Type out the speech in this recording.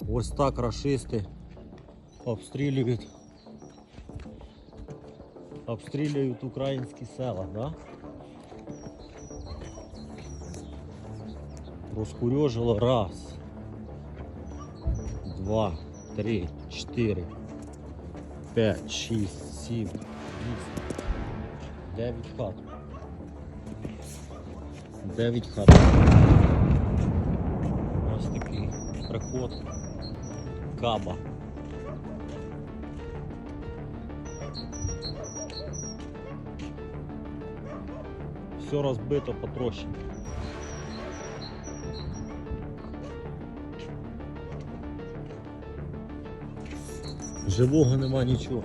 Ось так рашисти обстрілюють. Обстрілюють українські села, да? Розкурьожило раз, два, три, чотири, п'ять, шість, сім, вісім, дев'ять хат. Дев'ять хат. Ось. Каба. Все розбито, потрощено. Живого нема нічого.